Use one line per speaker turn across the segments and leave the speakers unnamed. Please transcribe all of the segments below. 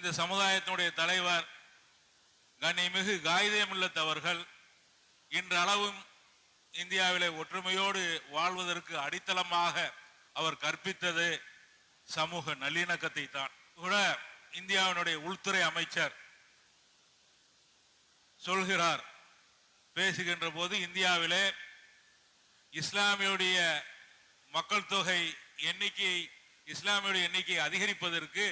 இந்த சமுதாயத்தினுடைய தலைவர் கண்ணிமிகு காகிதமில்லத் அவர்கள் இன்றளவும் இந்தியாவிலே ஒற்றுமையோடு வாழ்வதற்கு அடித்தளமாக அவர் கற்பித்தது சமூக நல்லிணக்கத்தை தான். கூட இந்தியாவினுடைய உள்துறை அமைச்சர் சொல்கிறார் பேசுகின்ற போது இந்தியாவிலே இஸ்லாமியுடைய மக்கள் தொகை எண்ணிக்கை இஸ்லாமியுடைய எண்ணிக்கை அதிகரிப்பதற்கு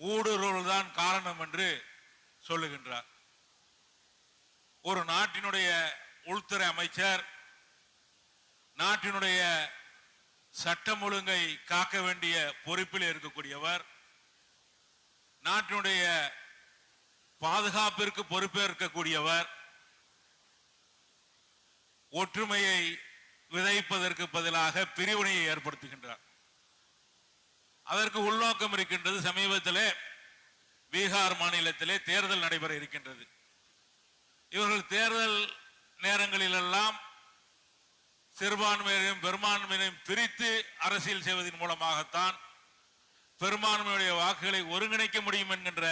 ஊடுருவல் தான் காரணம் என்று சொல்லுகின்றார். ஒரு நாட்டினுடைய உள்துறை அமைச்சர் நாட்டினுடைய சட்டம் ஒழுங்கை காக்க வேண்டிய பொறுப்பில் இருக்கக்கூடியவர் நாட்டினுடைய பாதுகாப்பிற்கு பொறுப்பேற்கக்கூடியவர் ஒற்றுமையை விதைப்பதற்கு பதிலாக பிரிவினையை ஏற்படுத்துகின்றார். அதற்கு உள்நோக்கம் இருக்கின்றது சமீபத்திலே பீகார் மாநிலத்திலே தேர்தல் நடைபெற இருக்கின்றது. இவர்கள் தேர்தல் நேரங்களிலெல்லாம் சிறுபான்மையையும் பெரும்பான்மையையும் பிரித்து அரசியல் செய்வதன் மூலமாகத்தான் பெரும்பான்மையுடைய வாக்குகளை ஒருங்கிணைக்க முடியும் என்கின்ற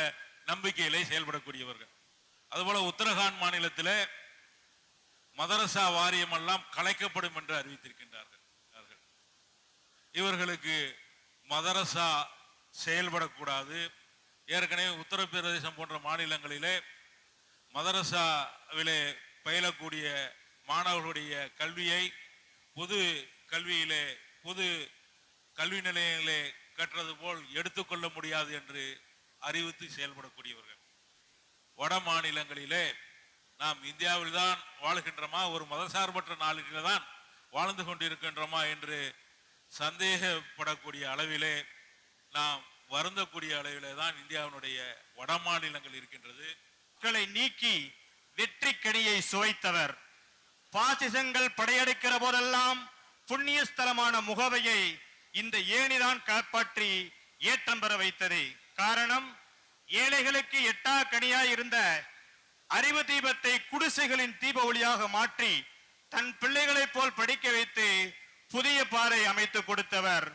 நம்பிக்கையிலே செயல்படக்கூடியவர்கள். அதுபோல உத்தரகாண்ட் மாநிலத்தில் மதரசா வாரியம் எல்லாம் கலைக்கப்படும் என்று அறிவித்திருக்கின்றார்கள். இவர்களுக்கு மதரசா செயல்படக்கூடாது. ஏற்கனவே உத்தரப்பிரதேசம் போன்ற மாநிலங்களிலே மதரசாவிலே பயிலக்கூடிய மாணவர்களுடைய கல்வியை பொது கல்வியிலே பொது கல்வி நிலையங்களே கற்றது போல் எடுத்துக்கொள்ள முடியாது என்று அறிவித்து செயல்படக்கூடியவர்கள். வட மாநிலங்களிலே நாம் இந்தியாவில் தான் வாழ்கின்றோமா? ஒரு மதசார்பற்ற நாளிலே தான் வாழ்ந்து கொண்டிருக்கின்றோமா? என்று சந்தேகப்படக்கூடிய அளவிலே நாம் வருந்தக்கூடிய அளவிலே தான் இந்தியாவினுடைய வட மாநிலங்கள் இருக்கின்றது.
மக்களை நீக்கி வெற்றி கனியை சுவைத்தவர். பாசிசங்கள் படையெடுக்கிற போதெல்லாம் புண்ணிய ஸ்தலமான முகவையை இந்த ஏணிதான் காப்பாற்றி ஏற்றம் பெற வைத்தது. காரணம் ஏழைகளுக்கு எட்டா கனியாய் இருந்த அறிவு தீபத்தை குடிசைகளின் தீப ஒளியாக மாற்றி தன் பிள்ளைகளைப் போல் படிக்க வைத்து புதிய பாறை அமைத்து கொடுத்தவர்.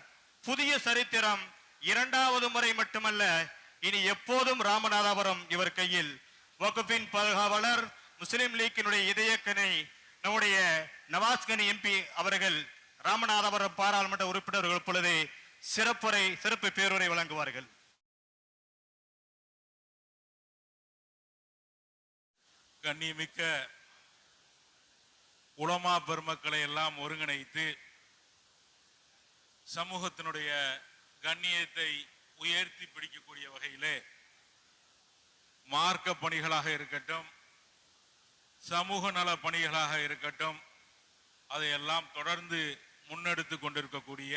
புதிய சரித்திரம் இரண்டாவது முறை மட்டுமல்ல இனி எப்போதும் ராமநாதபுரம் இவர் கையில். வகுப்பின் பாதுகாவலர் முஸ்லிம் லீக்கினுடைய இதயக்கனை நம்முடைய நவாஸ்கனி எம்பி அவர்கள் ராமநாதபுரம் பாராளுமன்ற உறுப்பினர்கள் இப்பொழுது சிறப்புரை சிறப்பு பேருரை வழங்குவார்கள்.
கண்ணியமிக்க உலமா பெருமக்களை எல்லாம் ஒருங்கிணைத்து சமூகத்தினுடைய கண்ணியத்தை உயர்த்தி பிடிக்கக்கூடிய வகையிலே மார்க்க பணிகளாக இருக்கட்டும் சமூக நல பணிகளாக இருக்கட்டும் அதையெல்லாம் தொடர்ந்து முன்னெடுத்து கொண்டிருக்கக்கூடிய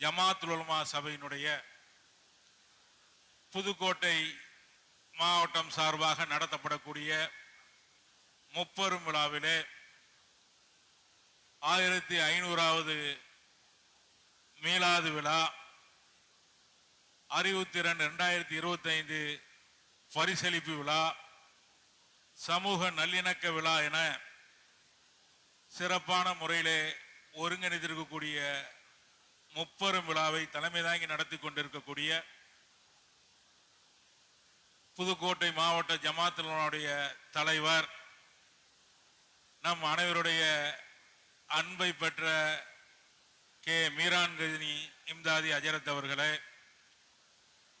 ஜமாத்துல் உலமா சபையினுடைய புதுக்கோட்டை மாவட்டம் சார்பாக நடத்தப்படக்கூடிய முப்பெரும் விழாவிலே ஆயிரத்தி ஐநூறாவது மீலாது விழா. அறிவுத்திறன் இரண்டாயிரத்தி இருபத்தி ஐந்து பரிசளிப்பு விழா. சமூக நல்லிணக்க விழா என சிறப்பான முறையிலே ஒருங்கிணைத்திருக்கக்கூடிய முப்பெரும் விழாவை தலைமை தாங்கி நடத்தி கொண்டிருக்கக்கூடிய புதுக்கோட்டை மாவட்ட ஜமாத்தினுடைய தலைவர் நம் அனைவருடைய அன்பை பெற்ற கே. மீரான் கஜினி இம்தாதி அஜரத் அவர்களை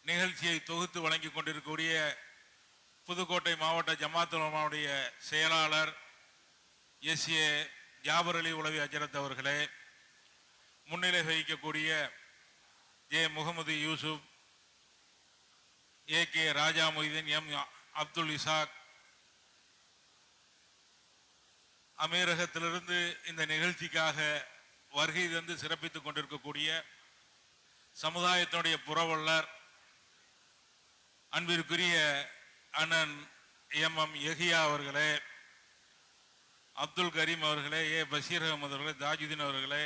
நிகழ்ச்சியை தொகுத்து வழங்கி கொண்டிருக்கக்கூடிய புதுக்கோட்டை மாவட்ட ஜமாத்துலமாவுடைய செயலாளர் எஸ். ஏ. ஜாபர் அலி உளவி அஜரத் அவர்களே முன்னிலை வகிக்கக்கூடிய J. Mohamed Yusuf A. K. Raja Moideen M. Abdul Ishaq அமீரகத்திலிருந்து இந்த நிகழ்ச்சிக்காக வருகை தந்து சிறப்பித்துக் கொண்டிருக்கக்கூடிய சமுதாயத்தினுடைய புறவள்ளர் அன்பிற்குரிய அண்ணன் எம். எம். எஹியா அவர்களே அப்துல் கரீம் அவர்களே ஏ. பஷீர் அகமது அவர்களே தாஜுதீன் அவர்களே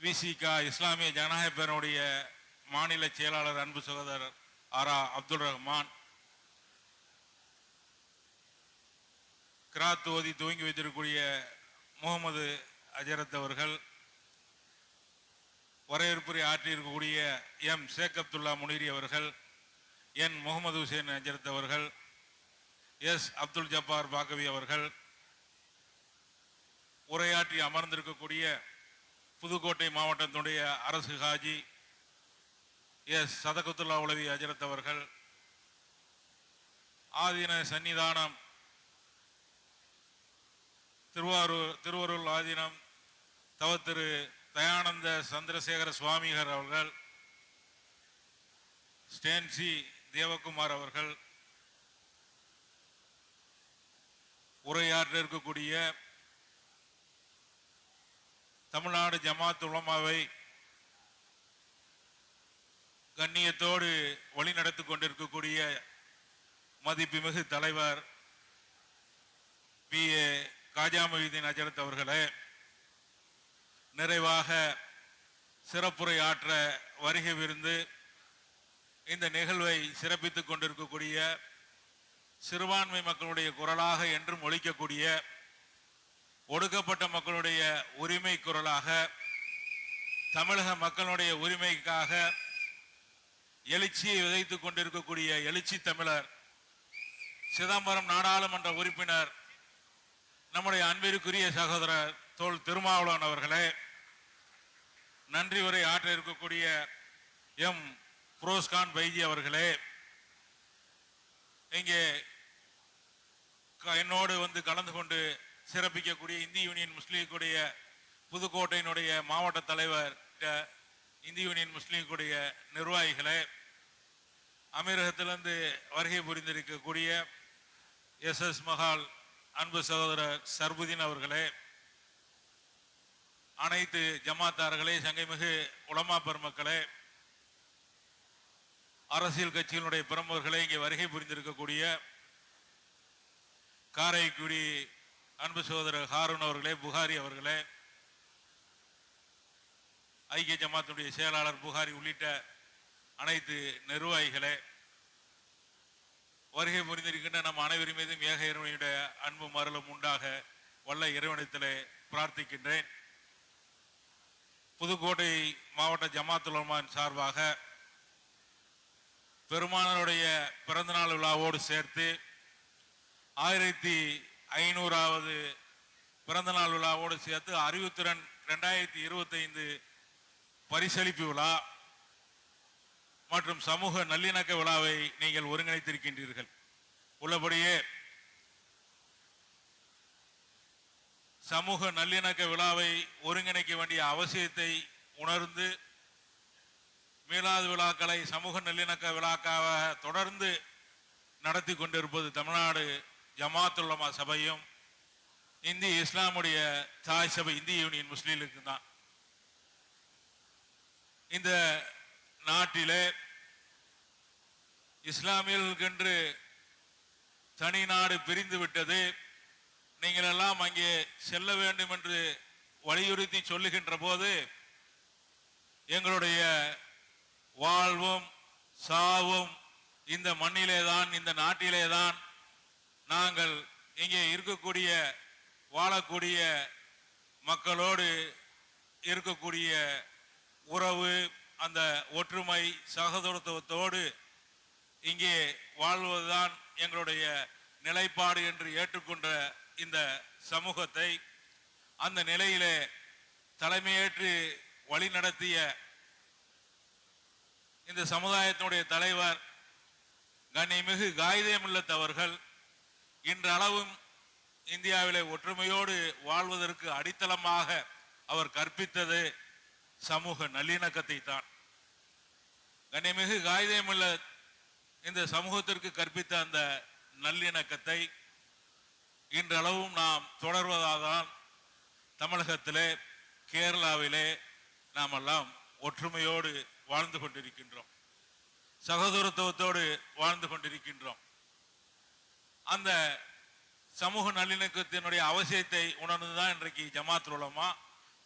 விசிகா இஸ்லாமிய ஜனநாயக பேரனுடைய மாநில செயலாளர் அன்பு சகோதரர் ஆரா அப்துல் ரஹ்மான் கிராத் ஓதி துவங்கி வைத்திருக்கக்கூடிய முகமது அஜரத் அவர்கள் வரவேற்புரை ஆற்றியிருக்கக்கூடிய எம் ஷேக் அப்துல்லா முனீரி அவர்கள் என் முகமது ஹுசேன் அஜரத் அவர்கள் எஸ் அப்துல் ஜப்பார் பாகவி அவர்கள் உரையாற்றி அமர்ந்திருக்கக்கூடிய புதுக்கோட்டை மாவட்டத்தினுடைய அரசு ஹாஜி எஸ் சதகத்துல்லா உலவி அஜரத் அவர்கள் ஆதீன சன்னிதானம் திருவாரூர் திருவருள் ஆதீனம் தவ திரு தயானந்த சந்திரசேகர சுவாமிகர் அவர்கள் ஸ்டேன்சி தேவகுமார் அவர்கள் உரையாற்ற இருக்கக்கூடிய தமிழ்நாடு ஜமாத் உலமாவை கண்ணியத்தோடு வழிநடத்தி கொண்டிருக்கக்கூடிய மதிப்புமிகு தலைவர் பி ஏ காஜா மொய்தீன் அஜரத் அவர்களே நிறைவாக சிறப்புரை ஆற்ற வருகை விருந்து இந்த நிகழ்வை சிறப்பித்துக் கொண்டிருக்கக்கூடிய சிறுபான்மை மக்களுடைய குரலாக என்றும் ஒழிக்கக்கூடிய ஒடுக்கப்பட்ட மக்களுடைய உரிமை குரலாக தமிழக மக்களுடைய உரிமைக்காக எழுச்சியை விதைத்துக் கொண்டிருக்கக்கூடிய எழுச்சி தமிழர் சிதம்பரம் நாடாளுமன்ற உறுப்பினர் நம்முடைய அன்பிற்குரிய சகோதரர் தோல் திருமாவளவன் அவர்களே நன்றி உரை ஆற்ற இருக்கக்கூடிய எம் புரோஸ்கான் பைஜி அவர்களே. இங்கே க- என்னோடு வந்து கலந்து கொண்டு சிறப்பிக்கக்கூடிய இந்திய யூனியன் முஸ்லீம் புதுக்கோட்டையினுடைய மாவட்ட தலைவர் இந்திய யூனியன் முஸ்லீம் நிர்வாகிகளே. அமீரகத்திலிருந்து வருகை புரிந்திருக்கக்கூடிய எஸ் எஸ் மஹால் அன்பு சகோதரர் சர்புதீன் அவர்களே. அனைத்து ஜமாத்தார்களே சங்கைமிகு உலமா பெருமக்களே அரசியல் கட்சிகளுடைய பிரமுகர்களே இங்கே வருகை புரிந்திருக்கக்கூடிய காரைக்குடி அன்பு சகோதரர் ஹாரூன் அவர்களே புகாரி அவர்களே ஐக்கிய ஜமாத்துடைய செயலாளர் புகாரி உள்ளிட்ட அனைத்து நிர்வாகிகளே வருகை புரிந்திருக்கின்ற நம் அனைவரும் மீதும் ஏக இறைவனுடைய அன்பும் அருளும் உண்டாக வல்ல இறைவனத்திலே பிரார்த்திக்கின்றேன். புதுக்கோட்டை மாவட்ட ஜமாத்துலமான் சார்பாக பெருமானருடைய பிறந்தநாள் விழாவோடு சேர்த்து ஆயிரத்தி ஐநூறாவது பிறந்தநாள் விழாவோடு சேர்த்து அறிவுத்திறன் ரெண்டாயிரத்தி இருபத்தைந்து பரிசளிப்பு விழா மற்றும் சமூக நல்லிணக்க விழாவை நீங்கள் ஒருங்கிணைத்திருக்கின்றீர்கள். உள்ளபடியே சமூக நல்லிணக்க விழாவை ஒருங்கிணைக்க வேண்டிய அவசியத்தை உணர்ந்து மீளாது விழாக்களை சமூக நல்லிணக்க விழாக்காக தொடர்ந்து நடத்தி கொண்டிருப்பது தமிழ்நாடு ஜமாத்துல்லமா சபையும் இந்திய இஸ்லாமுடைய தாய் சபை இந்திய யூனியன் முஸ்லீமுக்கு தான். இந்த நாட்டிலே இஸ்லாமியர்களுக்கென்று தனி நாடு பிரிந்து விட்டது. நீங்கள் எல்லாம் அங்கே செல்ல வேண்டும் என்று வலியுறுத்தி சொல்லுகின்ற போது எங்களுடைய வாழ்வும் சாவும் இந்த மண்ணிலே தான் இந்த நாட்டிலே தான் நாங்கள் இங்கே இருக்கக்கூடிய வாழக்கூடிய மக்களோடு இருக்கக்கூடிய உறவு அந்த ஒற்றுமை சகோதரத்துவத்தோடு இங்கே வாழ்வதுதான் எங்களுடைய நிலைப்பாடு என்று ஏற்றுக்கொண்ட இந்த சமூகத்தை அந்த நிலையிலே தலைமையேற்று வழிநடத்திய இந்த சமுதாயத்தினுடைய தலைவர் கண்ணிமிகு காயிதேமுல்லத் அவர்கள் இன்றளவும் இந்தியாவிலே ஒற்றுமையோடு வாழ்வதற்கு அடித்தளமாக அவர் கற்பித்தது சமூக நல்லிணக்கத்தை தான். கண்ணிமிகு காயிதேமுல்லத் இந்த சமூகத்திற்கு கற்பித்த அந்த நல்லிணக்கத்தை இன்றளவும் நாம் தொடர்வதால்தான் தமிழகத்திலே கேரளாவிலே நாம் எல்லாம் ஒற்றுமையோடு வாழ்ந்து கொண்டிருக்கின்றோம். சகோதரத்துவத்தோடு வாழ்ந்து கொண்டிருக்கின்றோம். அந்த சமூக நல்லிணக்கத்தினுடைய அவசியத்தை உணர்ந்துதான் இன்றைக்கு ஜமாத் உலமா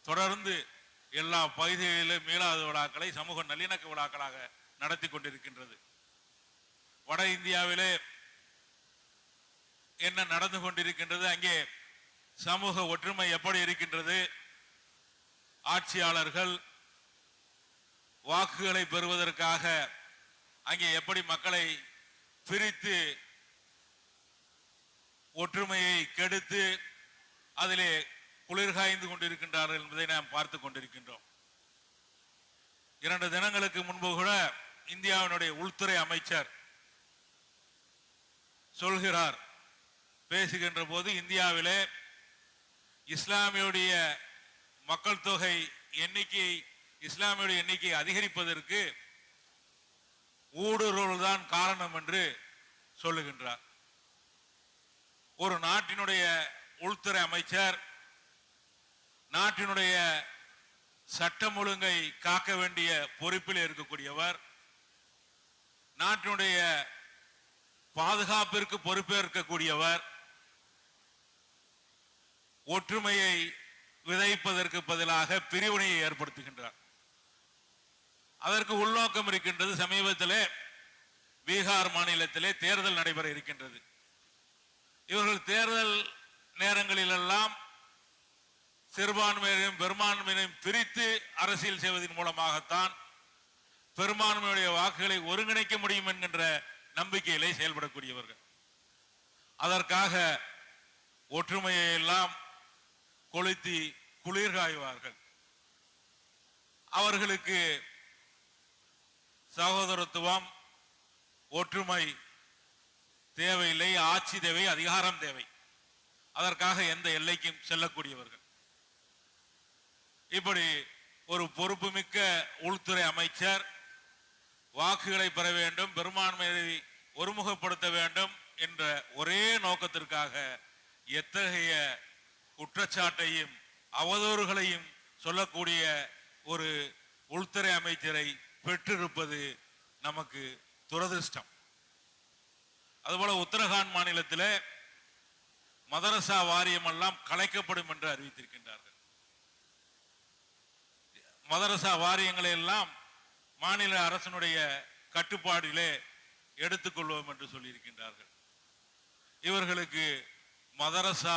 தொடர்ந்து எல்லா பகுதிகளிலும் மீளாத விழாக்களை சமூக நல்லிணக்க விழாக்களாக நடத்தி கொண்டிருக்கின்றது. வட இந்தியாவிலே என்ன நடந்து கொண்டிருக்கின்றது அங்கே சமூக ஒற்றுமை எப்படி இருக்கின்றது ஆட்சியாளர்கள் வாக்குகளை பெறுவதற்காக அங்கே எப்படி மக்களை பிரித்து ஒற்றுமையை கெடுத்து அதிலே குளிர்காய்ந்து கொண்டிருக்கின்றார்கள் என்பதை நாம் பார்த்து கொண்டிருக்கின்றோம். இரண்டு தினங்களுக்கு முன்பு கூட இந்தியாவினுடைய உள்துறை அமைச்சர் சொல்கிறார் பேசுகின்ற போது இந்தியாவிலே இஸ்லாமியுடைய மக்கள் தொகை எண்ணிக்கை இஸ்லாமியுடைய எண்ணிக்கை அதிகரிப்பதற்கு ஊடுருவல் தான் காரணம் என்று சொல்லுகின்றார். ஒரு நாட்டினுடைய உள்துறை அமைச்சர் நாட்டினுடைய சட்டம் ஒழுங்கை காக்க வேண்டிய பொறுப்பில் இருக்கக்கூடியவர் நாட்டினுடைய பாதுகாப்பிற்கு பொறுப்பேற்கக்கூடியவர் ஒற்றுமையை விதைப்பதற்கு பதிலாக பிரிவினையை ஏற்படுத்துகின்றார். அதற்கு உள்நோக்கம் இருக்கின்றது சமீபத்திலே பீகார் மாநிலத்திலே தேர்தல் நடைபெற இருக்கின்றது. இவர்கள் தேர்தல் நேரங்களிலெல்லாம் சிறுபான்மையினரையும் பெரும்பான்மையையும் பிரித்து அரசியல் செய்வதன் மூலமாகத்தான் பெரும்பான்மையுடைய வாக்குகளை ஒருங்கிணைக்க முடியும் என்கின்ற நம்பிக்கையிலே செயல்படக்கூடியவர்கள். அதற்காக ஒற்றுமையை எல்லாம் கொளுத்தி குளிர்காய்வார்கள். அவர்களுக்கு சகோதரத்துவம் ஒற்றுமை தேவையில்லை ஆட்சி தேவை அதிகாரம் தேவை. அதற்காக எந்த எல்லைக்கும் செல்லக்கூடியவர்கள். இப்படி ஒரு பொறுப்புமிக்க உள்துறை அமைச்சர் வாக்குகளை பெற வேண்டும் பெரும்பான்மையை ஒருமுகப்படுத்த வேண்டும் என்ற ஒரே நோக்கத்திற்காக எத்தகைய குற்றச்சாட்டையும் அவதூறுகளையும் சொல்லக்கூடிய ஒரு உள்துறை அமைச்சரை பெற்றிருப்பது நமக்கு துரதிர்ஷ்டம். அதுபோல உத்தரகாண்ட் மாநிலத்தில் மதரசா வாரியம் எல்லாம் கலைக்கப்படும் என்று அறிவித்திருக்கின்றார்கள். மதரசா வாரியங்களை எல்லாம் மாநில அரசனுடைய கட்டுப்பாடிலே எடுத்துக்கொள்வோம் என்று சொல்லியிருக்கின்றார்கள். இவர்களுக்கு மதரசா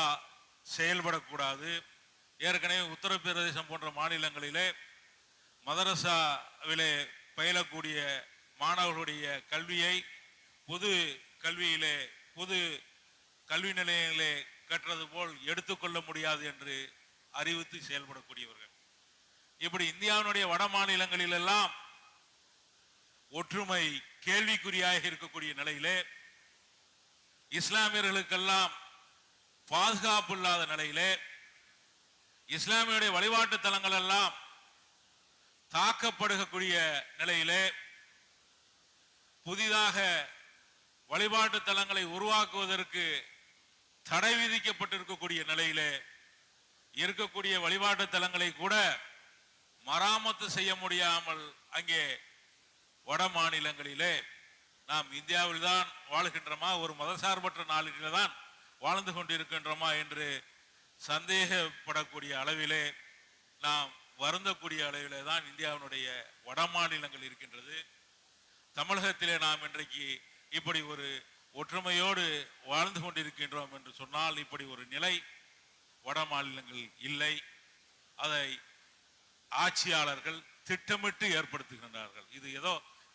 செயல்படக்கூடாது. ஏற்கனவே உத்தரப்பிரதேசம் போன்ற மாநிலங்களிலே மதரசாவிலே பயிலக்கூடிய மாணவர்களுடைய கல்வியை பொது கல்வியிலே பொது கல்வி நிலையங்களே கற்றது போல் எடுத்துக்கொள்ள முடியாது என்று அறிவித்து செயல்படக்கூடியவர்கள். இப்படி இந்தியாவினுடைய வட மாநிலங்களிலெல்லாம் ஒற்றுமை கேள்விக்குறியாக இருக்கக்கூடிய நிலையிலே இஸ்லாமியர்களுக்கெல்லாம் பாதுகாப்பு இல்லாத நிலையிலே இஸ்லாமியுடைய வழிபாட்டு தலங்கள் எல்லாம் தாக்கப்படுகக்கூடிய நிலையிலே புதிதாக வழிபாட்டு தலங்களை உருவாக்குவதற்கு தடை விதிக்கப்பட்டிருக்கக்கூடிய நிலையிலே இருக்கக்கூடிய வழிபாட்டு தலங்களை கூட மராமத்து செய்ய முடியாமல் அங்கே வட மாநிலங்களிலே நாம் இந்தியாவில் தான் வாழ்கின்றமா? ஒரு மதசார்பற்ற நாளிலே தான் வாழ்ந்து கொண்டிருக்கின்றோமா என்று சந்தேகப்படக்கூடிய அளவிலே நாம் வருந்தக்கூடிய அளவிலே தான் இந்தியாவினுடைய வட மாநிலங்கள் இருக்கின்றது. தமிழகத்திலே நாம் இன்றைக்கு இப்படி ஒரு ஒற்றுமையோடு வாழ்ந்து கொண்டிருக்கின்றோம் என்று சொன்னால் இப்படி ஒரு நிலை வட மாநிலங்கள் இல்லை. அதை ஆட்சியாளர்கள் திட்டமிட்டு ஏற்படுத்துகின்றார்கள். இது ஏதோ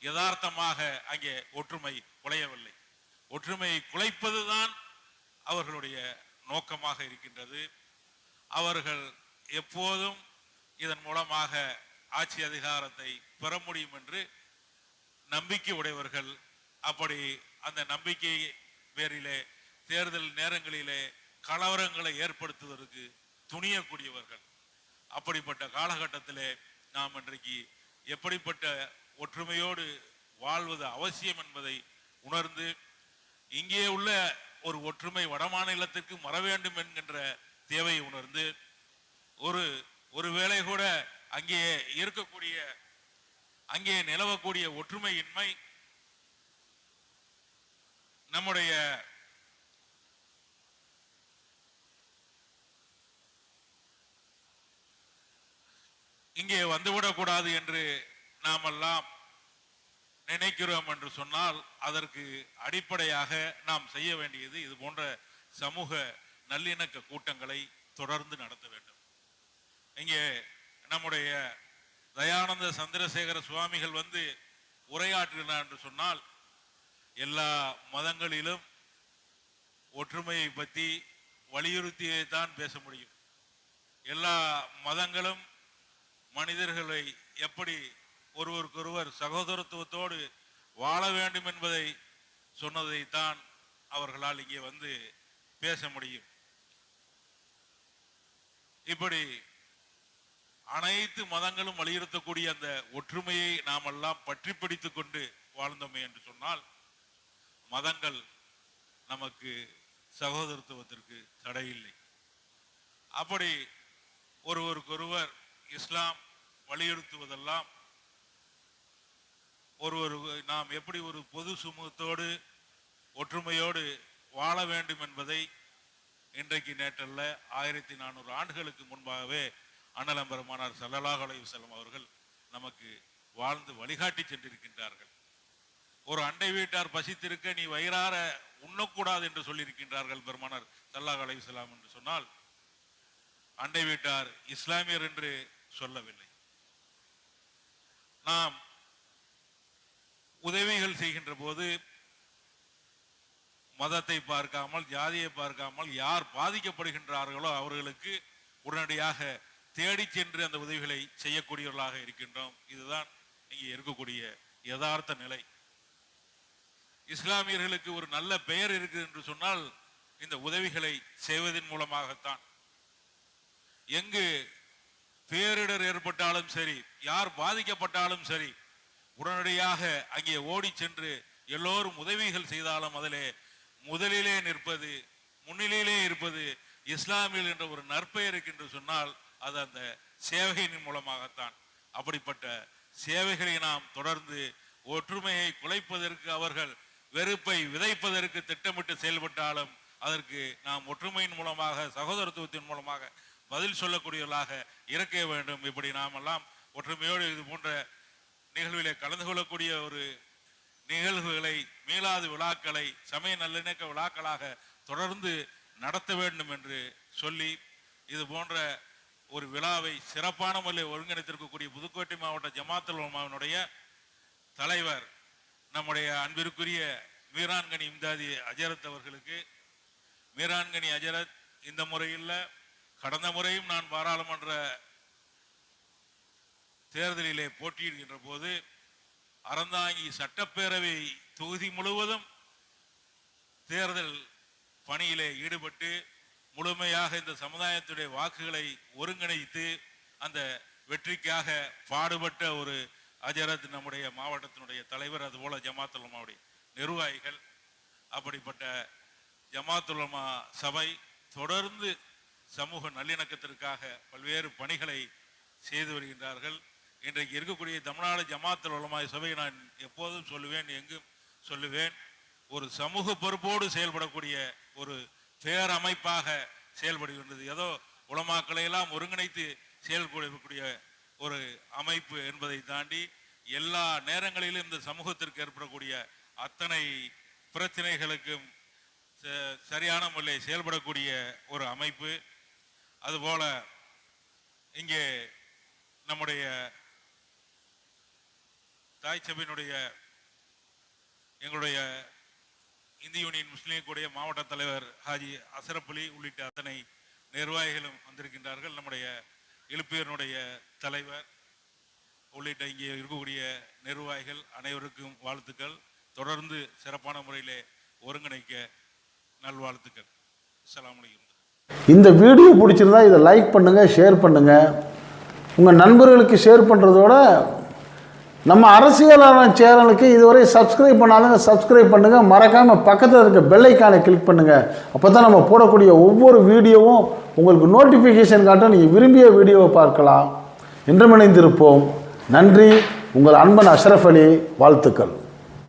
யதார்த்தமாக அங்கே ஒற்றுமை குலையவில்லை. ஒற்றுமையை குலைப்பதுதான் அவர்களுடைய நோக்கமாக இருக்கின்றது. அவர்கள் எப்போதும் இதன் மூலமாக ஆட்சி அதிகாரத்தை பெற முடியும் என்று நம்பிக்கை உடையவர்கள். அப்படி அந்த நம்பிக்கை பேரிலே தேர்தல் நேரங்களிலே கலவரங்களை ஏற்படுத்துவதற்கு துணியக்கூடியவர்கள். அப்படிப்பட்ட காலகட்டத்திலே நாம் இன்றைக்கு எப்படிப்பட்ட ஒற்றுமையோடு வாழ்வது அவசியம் என்பதை உணர்ந்து இங்கே உள்ள ஒரு ஒற்றுமை வடமாநிலத்திற்கு வர வேண்டும் என்கின்ற தேவையை உணர்ந்து ஒரு ஒருவேளை கூட அங்கே இருக்கக்கூடிய அங்கே நிலவக்கூடிய ஒற்றுமையின்மை நம்முடைய இங்கே வந்துவிடக்கூடாது என்று நாமெல்லாம் நினைக்கிறோம் என்று சொன்னால் அதற்கு அடிப்படையாக நாம் செய்ய வேண்டியது இது போன்ற சமூக நல்லிணக்க கூட்டங்களை தொடர்ந்து நடத்த வேண்டும். இங்கே நம்முடைய தயானந்த சந்திரசேகர சுவாமிகள் வந்து உரையாற்றினார் என்று சொன்னால் எல்லா மதங்களிலும் ஒற்றுமையை பற்றி வலியுறுத்தியே தான் பேச முடியும். எல்லா மதங்களும் மனிதர்களை எப்படி ஒருவருக்கொருவர் சகோதரத்துவத்தோடு வாழ வேண்டும் என்பதை சொன்னதைத்தான் அவர்களால் இங்கே வந்து பேச முடியும். இப்படி அனைத்து மதங்களும் வலியுறுத்தக்கூடிய அந்த ஒற்றுமையை நாம் எல்லாம் பற்றி பிடித்து கொண்டு வாழ்ந்தோமே என்று சொன்னால் மதங்கள் நமக்கு சகோதரத்துவத்திற்கு தடையில்லை. அப்படி ஒருவருக்கொருவர் இஸ்லாம் வலியுறுத்துவதெல்லாம் ஒரு ஒரு நாம் எப்படி ஒரு பொது சமூகத்தோடு ஒற்றுமையோடு வாழ வேண்டும் என்பதை இன்றைக்கு நேற்றல்ல ஆயிரத்தி நானூறு ஆண்டுகளுக்கு முன்பாகவே அண்ணலம்பெருமானார் ஸல்லல்லாஹு அலைஹி வஸல்லம் அவர்கள் நமக்கு வாழ்ந்து வழிகாட்டி சென்றிருக்கின்றார்கள். ஒரு அண்டை வீட்டார் பசித்திருக்க நீ வயிறார உண்ணக்கூடாது என்று சொல்லியிருக்கின்றார்கள் பெருமானார் சல்லாஹ் அலைஹி வஸல்லம் என்று சொன்னால் அண்டை வீட்டார் இஸ்லாமியர் என்று சொல்லவில்லை. நாம் உதவிகள் செய்கின்ற போது மதத்தை பார்க்காமல் ஜாதியை பார்க்காமல் யார் பாதிக்கப்படுகின்றார்களோ அவர்களுக்கு உடனடியாக தேடி சென்று அந்த உதவிகளை செய்யக்கூடியவர்களாக இருக்கின்றோம். இதுதான் இங்கே இருக்கக்கூடிய யதார்த்த நிலை. இஸ்லாமியர்களுக்கு ஒரு நல்ல பெயர் இருக்குது என்று சொன்னால் இந்த உதவிகளை செய்வதன் மூலமாகத்தான். எங்கு பேரிடர் ஏற்பட்டாலும் சரி யார் பாதிக்கப்பட்டாலும் சரி உடனடியாக அங்கே ஓடி சென்று எல்லோரும் உதவிகள் செய்தாலும் அதிலே முதலிலே நிற்பது முன்னிலையிலே இருப்பது இஸ்லாமியல் என்ற ஒரு நற்பெயர் என்று சொன்னால் அது அந்த சேவையின் மூலமாகத்தான். அப்படிப்பட்ட சேவைகளை நாம் தொடர்ந்து ஒற்றுமையை குலைப்பதற்கு அவர்கள் வெறுப்பை விதைப்பதற்கு திட்டமிட்டு செயல்பட்டாலும் அதற்கு நாம் ஒற்றுமையின் மூலமாக சகோதரத்துவத்தின் மூலமாக பதில் சொல்லக்கூடியவர்களாக இருக்க வேண்டும். இப்படி நாம் எல்லாம் ஒற்றுமையோடு இது போன்ற நிகழ்விலே கலந்து கொள்ளக்கூடிய ஒரு நிகழ்வுகளை மீளாது விழாக்களை சமய நல்லிணக்க விழாக்களாக தொடர்ந்து நடத்த வேண்டும் என்று சொல்லி இது போன்ற ஒரு விழாவை சிறப்பான முறையில் ஒருங்கிணைத்திருக்கக்கூடிய புதுக்கோட்டை மாவட்ட ஜமாத்தல் உலமாவினுடைய தலைவர் நம்முடைய அன்பிற்குரிய மீரான்கனி இம்தாதி அஜரத் அவர்களுக்கு. மீரான்கனி அஜரத் இந்த முறையில் கடந்த முறையும் நான் பாராளுமன்ற தேர்தலிலே போட்டியிடுகின்ற போது அறந்தாங்கி சட்டப்பேரவை தொகுதி முழுவதும் தேர்தல் பணியிலே ஈடுபட்டு முழுமையாக இந்த சமுதாயத்துடைய வாக்குகளை ஒருங்கிணைத்து அந்த வெற்றிக்காக பாடுபட்ட ஒரு அஜரத் நம்முடைய மாவட்டத்தினுடைய தலைவர் அதுபோல ஜமாத்துலமாவுடைய நிர்வாகிகள் அப்படிப்பட்ட ஜமாத்துலமா சபை தொடர்ந்து சமூக நல்லிணக்கத்திற்காக பல்வேறு பணிகளை செய்து வருகின்றார்கள். இன்றைக்கு இருக்கக்கூடிய தமிழ்நாடு ஜமாத்தில் உலமாய் சபையை நான் எப்போதும் சொல்லுவேன் எங்கும் சொல்லுவேன். ஒரு சமூக பொறுப்போடு செயல்படக்கூடிய ஒரு பேரமைப்பாக செயல்படுகின்றது. ஏதோ உலமாக்களை எல்லாம் ஒருங்கிணைத்து செயல்படக்கூடிய ஒரு அமைப்பு என்பதை தாண்டி எல்லா நேரங்களிலும் இந்த சமூகத்திற்கு ஏற்படக்கூடிய அத்தனை பிரச்சனைகளுக்கும் ச- சரியான முறையில் செயல்படக்கூடிய ஒரு அமைப்பு. அதுபோல இங்கே நம்முடைய தாய் சபையினுடைய எங்களுடைய இந்திய யூனியன் முஸ்லீம் லீக்குடைய மாவட்ட தலைவர் ஹாஜி அசரப் உள்ளிட்ட அத்தனை நிர்வாகிகளும் வந்திருக்கின்றார்கள். நம்முடைய எழுப்பியனுடைய தலைவர் உள்ளிட்ட இங்கே இருக்கக்கூடிய நிர்வாகிகள் அனைவருக்கும் வாழ்த்துக்கள். தொடர்ந்து சிறப்பான முறையிலே ஒருங்கிணைக்க நல்வாழ்த்துக்கள். அஸ்ஸலாமு
இந்த வீடியோ பிடிச்சிருந்தா இதை லைக் பண்ணுங்கள் ஷேர் பண்ணுங்கள் உங்கள் நண்பர்களுக்கு ஷேர் பண்ணுறதோட நம்ம அரசியலான சேனலுக்கு இதுவரை சப்ஸ்கிரைப் பண்ணாலுங்க சப்ஸ்கிரைப் பண்ணுங்கள் மறக்காமல் பக்கத்தில் இருக்க பெல்லைக்கானை கிளிக் பண்ணுங்கள் அப்போ தான் நம்ம போடக்கூடிய ஒவ்வொரு வீடியோவும் உங்களுக்கு நோட்டிஃபிகேஷன் காட்டும் நீங்கள் விரும்பிய வீடியோவை பார்க்கலாம். என்றும் இணைந்திருப்போம் நன்றி. உங்கள் அன்பன் அஷ்ரஃப் அலி. வாழ்த்துக்கள்.